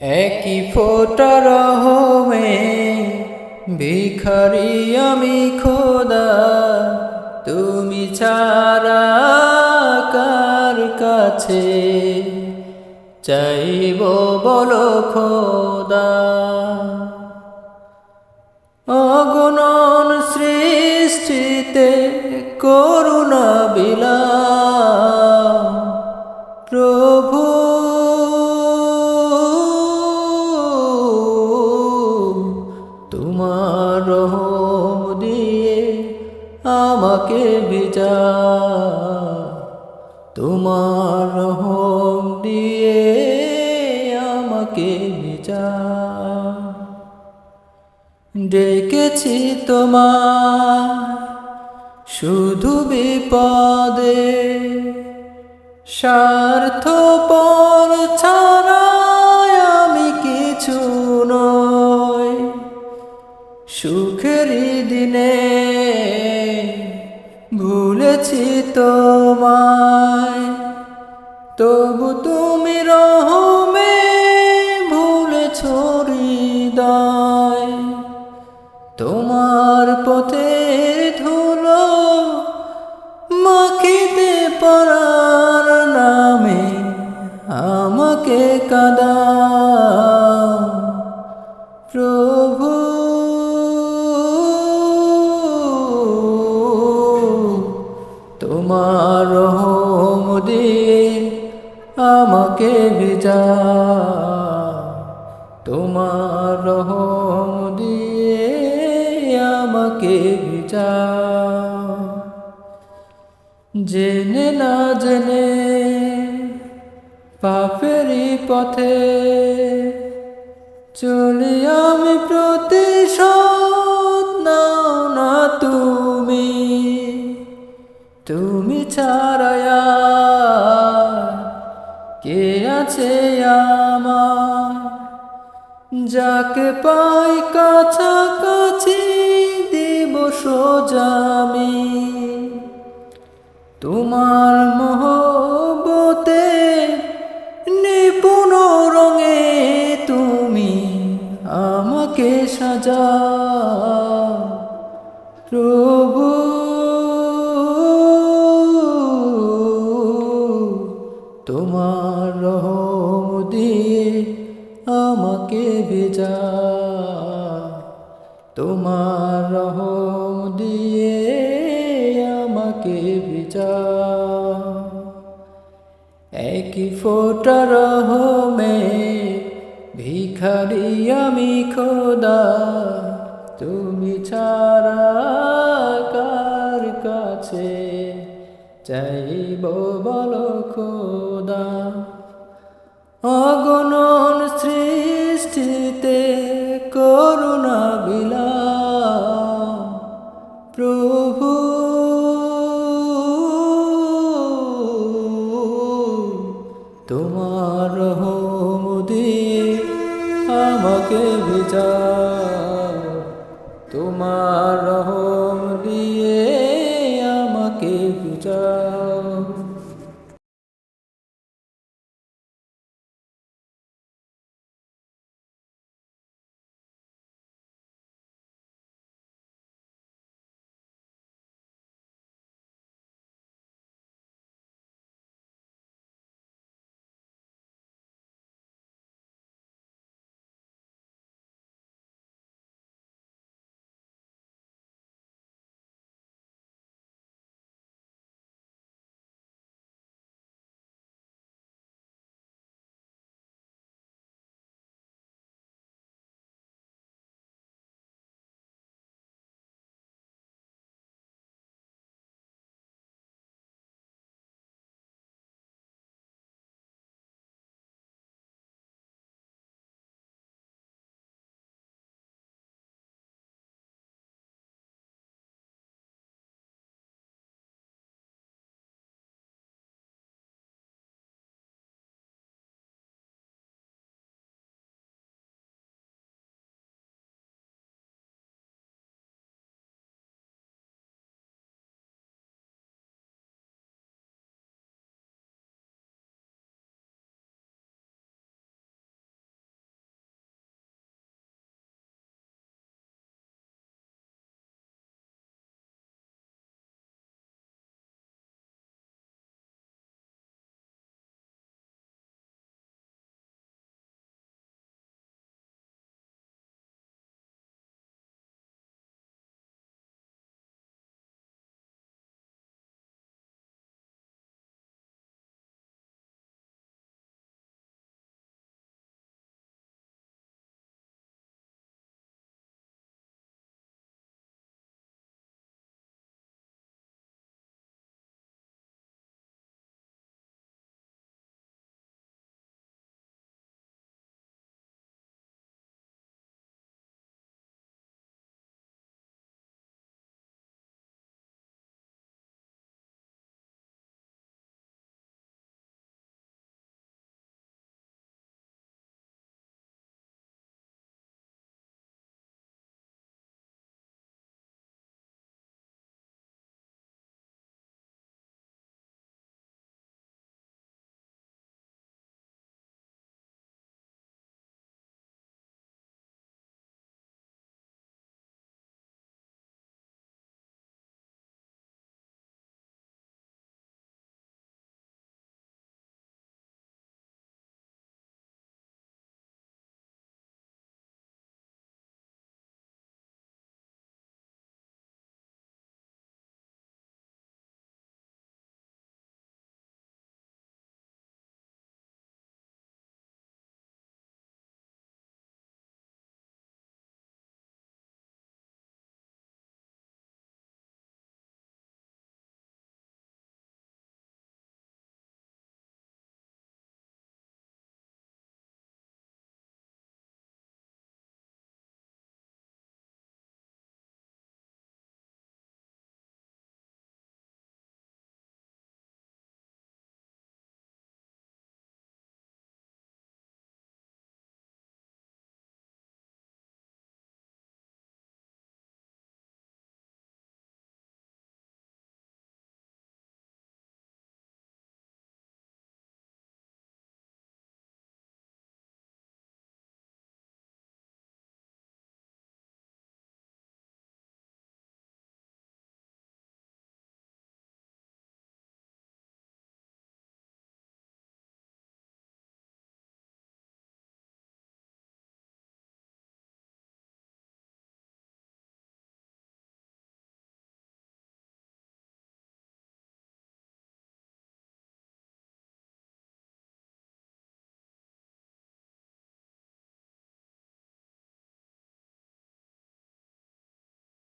একই ফোটা রহমে ভিখারি আমি খোদা, তুমি ছাড়া কার কাছে চাইব বলো খোদা? অগুণন সৃষ্টিতে করুণা আমাকে ভিজা। তোমার রহম দিয়ে আমাকে ভিজা। ডেকেছি তোমার শুধু বিপদে স্বার্থ পর ছাড়াই আমি কিছু নই সুখের ভুলেছি তোমায়। তবু তুমি রহমে ভুলে হৃদয়। তোমার রহম দিয়ে আমাকে জেনে না জেনে পাপেরই পথে চলি আমি প্রতিশোধ নাও না তুমি। তুমি ছাড়ায়া যাকে পাই কাছাকাছি দিব সোজামি তোমার মহবতে নিপুণ রঙে তুমি আমাকে সাজা। প্রভু তোমার রহম দিয়ে আমাকে ভেজা একই ফোটা রহমে ভিখারি আমি খোদা, তুমি ছাড়া কার কাছে চাইব বলো খোদা? করুণা বিলা প্রভু। তোমার দিয়ে আমাকে ভিজা। তোমার রহম